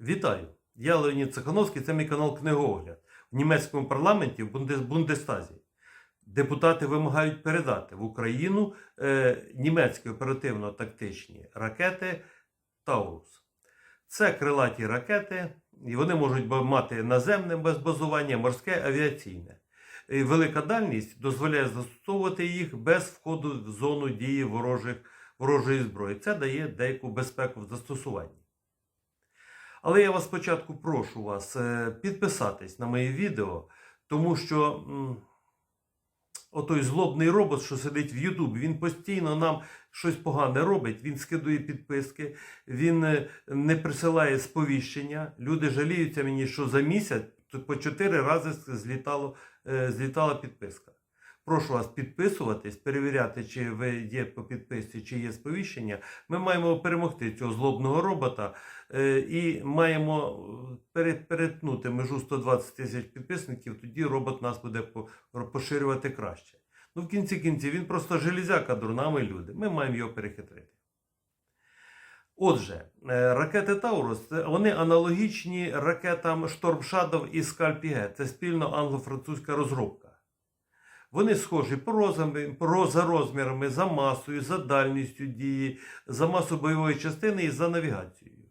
Вітаю! Я Леонід Цехановський, це мій канал Книгоогляд. В німецькому парламенті в Бундестазі депутати вимагають передати в Україну е, німецькі оперативно-тактичні ракети Таурус. Це крилаті ракети, і вони можуть мати наземне безбазування, морське авіаційне. І велика дальність дозволяє застосовувати їх без входу в зону дії ворожих, ворожої зброї. Це дає деяку безпеку в застосуванні. Але я вас спочатку прошу вас е, підписатись на моє відео, тому що отой злобний робот, що сидить в Ютубі, він постійно нам щось погане робить. Він скидує підписки, він е, не присилає сповіщення. Люди жаліються мені, що за місяць по чотири рази злітало, е, злітала підписка. Прошу вас підписуватись, перевіряти, чи ви є по підписці, чи є сповіщення. Ми маємо перемогти цього злобного робота е, і маємо е, перетнути межу 120 тисяч підписників, тоді робот нас буде поширювати краще. Ну, в кінці кінці він просто железяка дурна, ми люди. Ми маємо його перехитрити. Отже, е, ракети Таурус вони аналогічні ракетам Shadow і Scalp-G. Це спільно англо-французька розробка. Вони схожі розмірами, за розмірами, за масою, за дальністю дії, за масою бойової частини і за навігацією.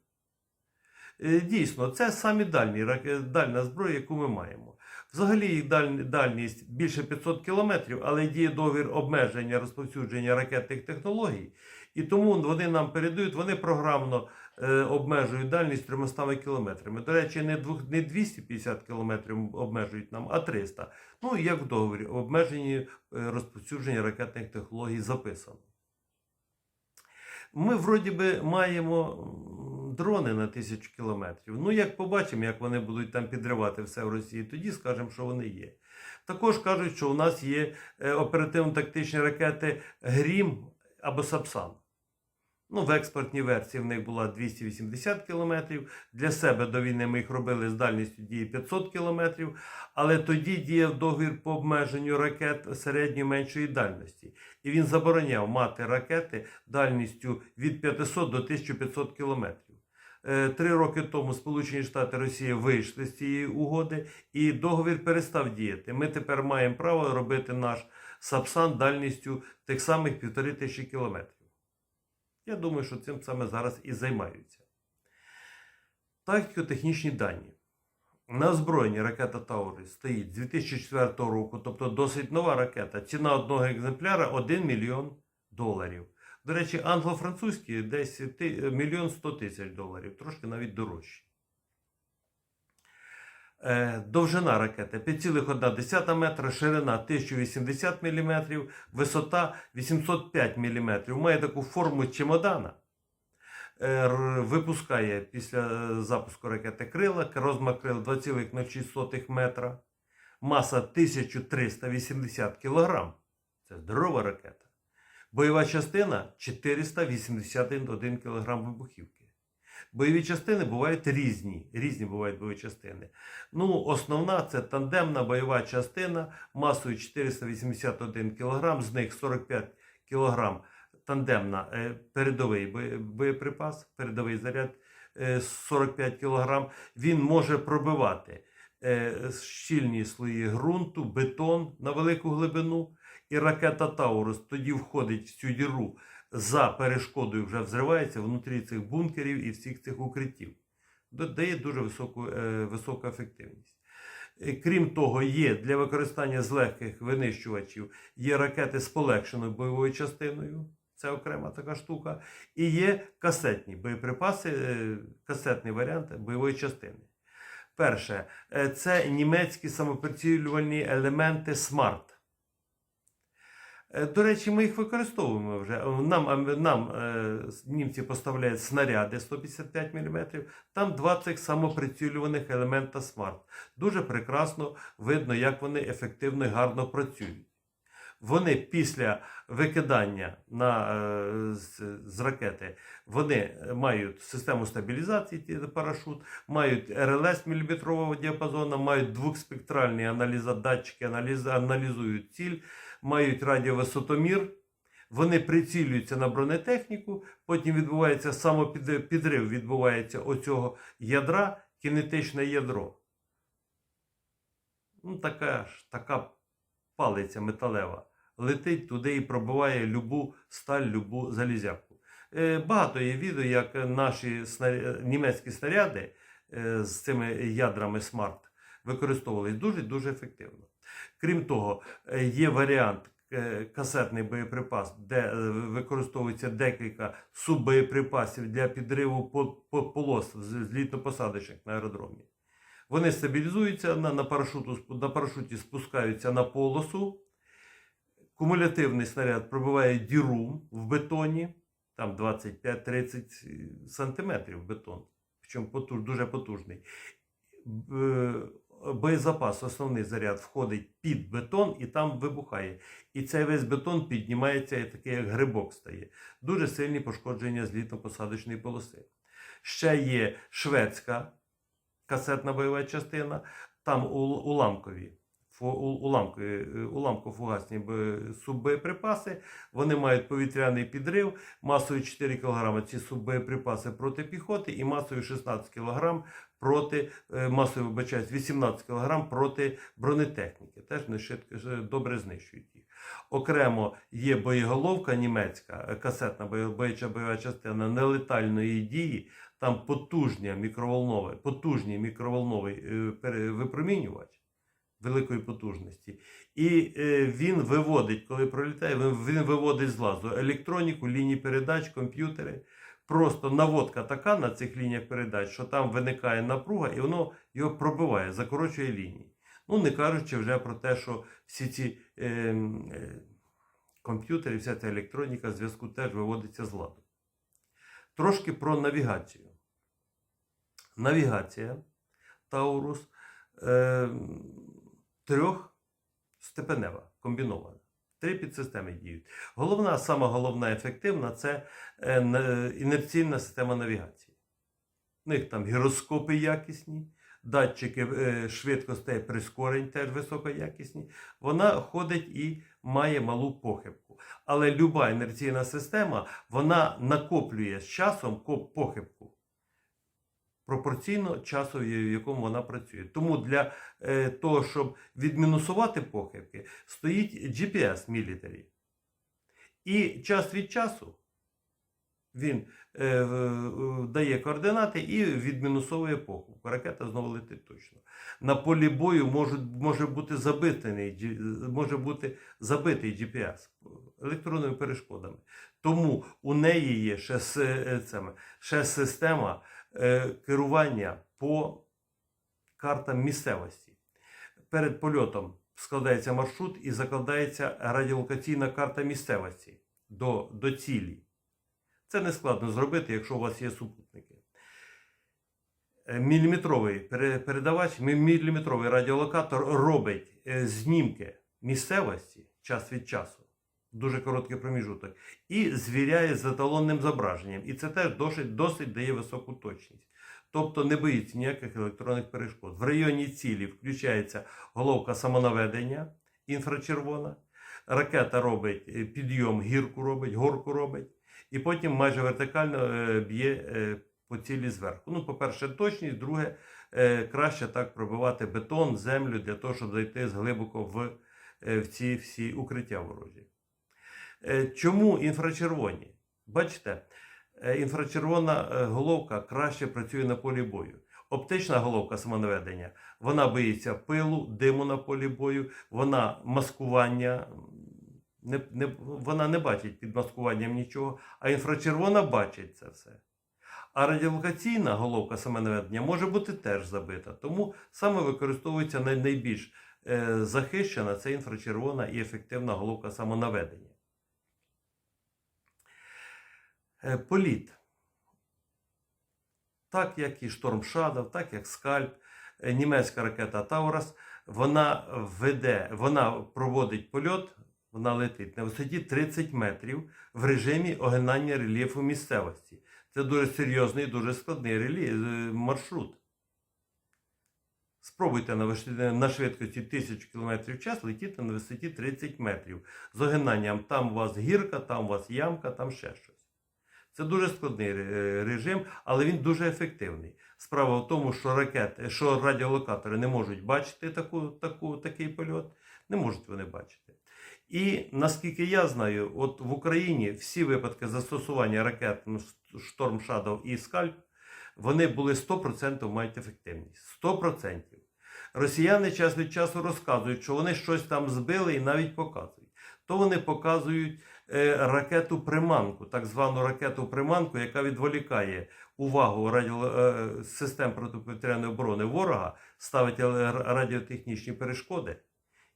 Е, Дійсно, це самі дальні дальна зброя, яку ми маємо. Взагалі їх дальність більше 500 кілометрів, але діє договір обмеження розповсюдження ракетних технологій, і тому вони нам передають, вони програмно обмежують дальність 300 кілометрами. До речі, не, 250 кілометрів обмежують нам, а 300. Ну, як в договорі, обмежені е, розповсюдження ракетних технологій записано. Ми, вроді би, маємо дрони на тисячу кілометрів. Ну, як побачимо, як вони будуть там підривати все в Росії, тоді скажемо, що вони є. Також кажуть, що у нас є е, оперативно-тактичні ракети Грім або Сапсан. Ну, в експортній версії в них була 280 кілометрів. Для себе до війни ми їх робили з дальністю дії 500 кілометрів. Але тоді діяв договір по обмеженню ракет середньої меншої дальності. І він забороняв мати ракети дальністю від 500 до 1500 кілометрів. Е, Три роки тому Сполучені Штати Росія вийшли з цієї угоди, і договір перестав діяти. Ми тепер маємо право робити наш Сапсан дальністю тих самих півтори тисячі кілометрів. Я думаю, що цим саме зараз і займаються. Тактико-технічні дані. На озброєнні ракета Таури стоїть з 2004 року, тобто досить нова ракета. Ціна одного екземпляра 1 мільйон доларів. До речі, англо-французькі десь мільйон 100 тисяч доларів, трошки навіть дорожчі. Е, Довжина ракети 5,1 метра, ширина 1080 мм, висота 805 мм. Має таку форму чемодана. Е, Випускає після е, запуску ракети крила, розмах крил 2,06 метра, маса 1380 кг. Це здорова ракета. Бойова частина 481 кг вибухівки. Бойові частини бувають різні. Різні бувають бойові частини. Ну, основна це тандемна бойова частина масою 481 кг, з них 45 кг тандемна е, передовий боєприпас, передовий заряд е, 45 кг. Він може пробивати е, щільні слої ґрунту, бетон на велику глибину. І ракета Таурус тоді входить в цю діру за перешкодою, вже взривається внутрі цих бункерів і всіх цих укриттів. Дає дуже високу, е, високу ефективність. Е, Крім того, є для використання з легких винищувачів є ракети з полегшеною бойовою частиною. Це окрема така штука. І є касетні боєприпаси, е, касетний варіант бойової частини. Перше, е, це німецькі самоприцілювальні елементи SMART. Е, До речі, ми їх використовуємо вже. Нам, нам е, німці поставляють снаряди 155 мм, там два цих самоприцілюваних елемента SMART. Дуже прекрасно видно, як вони ефективно і гарно працюють. Вони після викидання на, е, з, з ракети вони мають систему стабілізації, парашут, мають РЛС міліметрового діапазону, мають двохспектральні аналіза, датчики аналіз, аналізують ціль, мають радіовисотомір, Вони прицілюються на бронетехніку, потім відбувається самопідрив, відбувається оцього ядра, кінетичне ядро. Ну, така ж така палиця металева. Летить туди і пробиває любу сталь, любу залізяку. Е, Багато є відео, як наші снаря... німецькі снаряди е, з цими ядрами смарт використовувались дуже-дуже ефективно. Крім того, е, є варіант е, касетний боєприпас, де е, використовується декілька суббоєприпасів для підриву по- по- полос з- злітно-посадочних на аеродромі. Вони стабілізуються на, на, парашуту, на парашуті спускаються на полосу. Кумулятивний снаряд пробиває діру в бетоні, там 25-30 сантиметрів бетон, причому дуже потужний. Боєзапас, основний заряд входить під бетон і там вибухає. І цей весь бетон піднімається і такий, як грибок стає. Дуже сильні пошкодження злітно-посадочної полоси. Ще є шведська касетна бойова частина, там уламкові. Е, уламко-фугасні суббоєприпаси, вони мають повітряний підрив, масою 4 кг ці суббоєприпаси проти піхоти і масою 16 кг проти, е, масою, вибачаюсь, 18 кг проти бронетехніки. Теж не швидко, е, добре знищують їх. Окремо є боєголовка німецька, е, касетна боєча бойова частина нелетальної дії, там потужні мікроволновий, потужний мікроволновий е, випромінювач великої потужності. І е, він виводить, коли пролітає, він, виводить з лазу електроніку, лінії передач, комп'ютери. Просто наводка така на цих лініях передач, що там виникає напруга, і воно його пробиває, закорочує лінії. Ну, не кажучи вже про те, що всі ці е, е, комп'ютери, вся ця електроніка зв'язку теж виводиться з ладу. Трошки про навігацію. Навігація Таурус е, трьохстепенева, комбінована. Три підсистеми діють. Головна, сама головна ефективна це е, інерційна система навігації. У них там гіроскопи якісні, датчики е, швидкостей прискорень теж високоякісні. Вона ходить і має малу похибку. Але люба інерційна система вона накоплює з часом похибку пропорційно часу, в якому вона працює. Тому для е, того, щоб відмінусувати похибки, стоїть GPS Military. І час від часу він е, дає координати і відмінусовує похибку. Ракета знову летить точно. На полі бою можуть, може, бути забитий, може бути забитий GPS електронними перешкодами. Тому у неї є ще, е, ще система керування по картам місцевості. Перед польотом складається маршрут і закладається радіолокаційна карта місцевості до, до цілі. Це не складно зробити, якщо у вас є супутники. Е, Міліметровий передавач, міліметровий радіолокатор робить е, знімки місцевості час від часу, дуже короткий проміжуток, і звіряє з еталонним зображенням. І це теж досить, досить дає високу точність. Тобто не боїться ніяких електронних перешкод. В районі цілі включається головка самонаведення інфрачервона. Ракета робить е, підйом, гірку робить, горку робить, і потім майже вертикально е, б'є е, по цілі зверху. Ну, по-перше, точність, друге, краще так пробивати бетон, землю для того, щоб зайти глибоко в, в ці всі укриття ворожі. Е, Чому інфрачервоні? Бачите, е, інфрачервона е, головка краще працює на полі бою. Оптична головка самонаведення, вона боїться пилу, диму на полі бою, вона маскування, не, не, вона не бачить під маскуванням нічого, а інфрачервона бачить це все. А радіолокаційна головка самонаведення може бути теж забита. Тому саме використовується найбільш захищена це інфрачервона і ефективна головка самонаведення. Е, Політ. Так як і Шторм Shadow, так як Скальп, е, німецька ракета Таурас, вона веде, вона проводить польот, вона летить на висоті 30 метрів в режимі огинання рельєфу місцевості. Це дуже серйозний, дуже складний релі... е, маршрут. Спробуйте на, виш- на швидкості 1000 км в час летіти на висоті 30 метрів. З огинанням там у вас гірка, там у вас ямка, там ще щось. Це дуже складний е, режим, але він дуже ефективний. Справа в тому, що ракети, що радіолокатори не можуть бачити таку, таку, такий польот, не можуть вони бачити. І наскільки я знаю, от в Україні всі випадки застосування ракет Storm Shadow і Scalp, вони були 100% мають ефективність. 100%. Росіяни час від часу розказують, що вони щось там збили і навіть показують. То вони показують ракету приманку, так звану ракету приманку, яка відволікає увагу радіо, е, систем протиповітряної оборони ворога, ставить е, радіотехнічні перешкоди.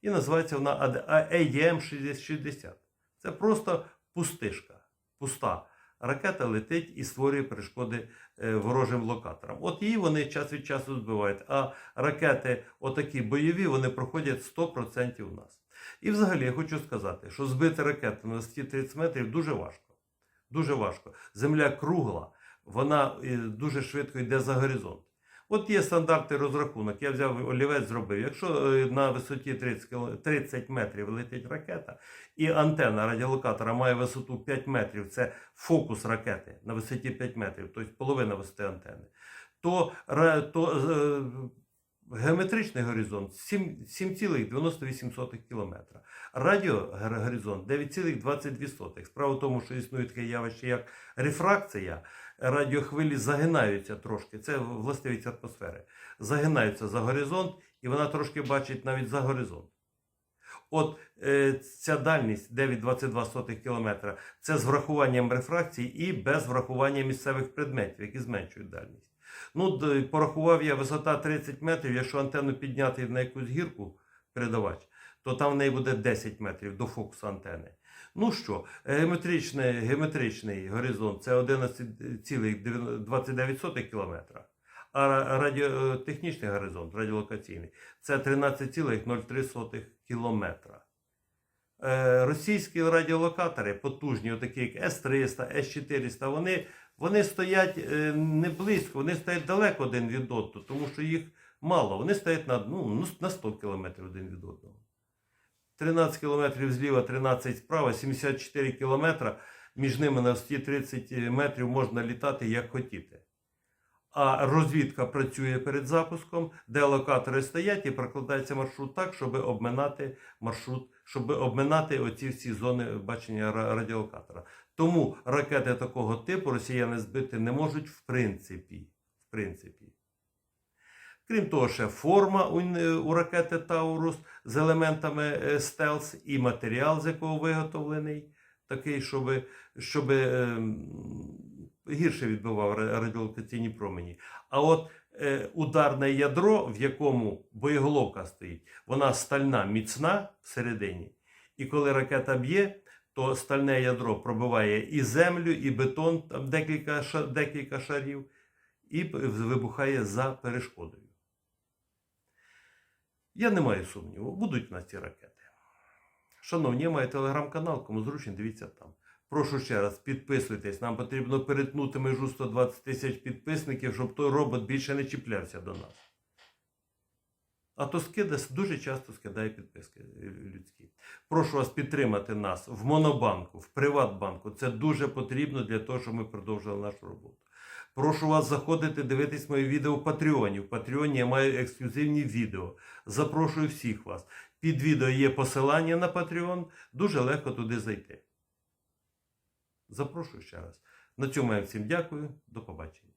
І називається вона ADM-60. Це просто пустишка, пуста. Ракета летить і створює перешкоди е, ворожим локаторам. От її вони час від часу збивають. А ракети, отакі бойові, вони проходять 100% у нас. І взагалі я хочу сказати, що збити ракету на висоті 30 метрів дуже важко. Дуже важко. Земля кругла, вона е, дуже швидко йде за горизонт. От є стандартний розрахунок. Я взяв олівець, зробив. Якщо е, на висоті 30, 30 метрів летить ракета, і антенна радіолокатора має висоту 5 метрів, це фокус ракети на висоті 5 метрів, тобто половина висоти антени, то, то е, геометричний горизонт 7,98 км. Радіогоризонт 9,22. Справа в тому, що існує таке явище, як рефракція. Радіохвилі загинаються трошки. Це властивість атмосфери. Загинаються за горизонт, і вона трошки бачить навіть за горизонт. От е, ця дальність 9,22 км це з врахуванням рефракції і без врахування місцевих предметів, які зменшують дальність. Ну, порахував я висота 30 метрів, якщо антенну підняти на якусь гірку передавач, то там в неї буде 10 метрів до фокусу антени. Ну що, геометричний, геометричний горизонт це 11,29 км, а радіотехнічний горизонт, радіолокаційний, це 13,03 км. Е, Російські радіолокатори, потужні, отакі як С-300, С-400, вони, вони стоять е, не близько, вони стоять далеко один від одного, тому що їх мало. Вони стоять на, ну, на 100 км один від одного. 13 кілометрів зліва, 13 справа, 74 кілометра. Між ними на висоті 30 метрів можна літати як хотіти. А розвідка працює перед запуском, де локатори стоять і прокладається маршрут так, щоб обминати маршрут, щоб обминати оці всі зони бачення радіолокатора. Тому ракети такого типу росіяни збити не можуть в принципі. В принципі. Крім того, ще форма у, у ракети Таурус з елементами е, стелс і матеріал, з якого виготовлений, такий, щоб, щоб е, гірше відбивав радіолокаційні промені. А от е, ударне ядро, в якому боєголовка стоїть, вона стальна, міцна всередині. І коли ракета б'є, то стальне ядро пробиває і землю, і бетон, там декілька, декілька шарів, і вибухає за перешкодою. Я не маю сумніву, будуть в нас ці ракети. Шановні, я маю телеграм-канал, кому зручно, дивіться там. Прошу ще раз, підписуйтесь. Нам потрібно перетнути межу 120 тисяч підписників, щоб той робот більше не чіплявся до нас. А то скида дуже часто скидає підписки е, людські. Прошу вас підтримати нас в Монобанку, в Приватбанку. Це дуже потрібно для того, щоб ми продовжили нашу роботу. Прошу вас заходити, дивитись мої відео в Патреоні. В Патреоні я маю ексклюзивні відео. Запрошую всіх вас. Під відео є посилання на Patreon. Дуже легко туди зайти. Запрошую ще раз. На цьому я всім дякую. До побачення.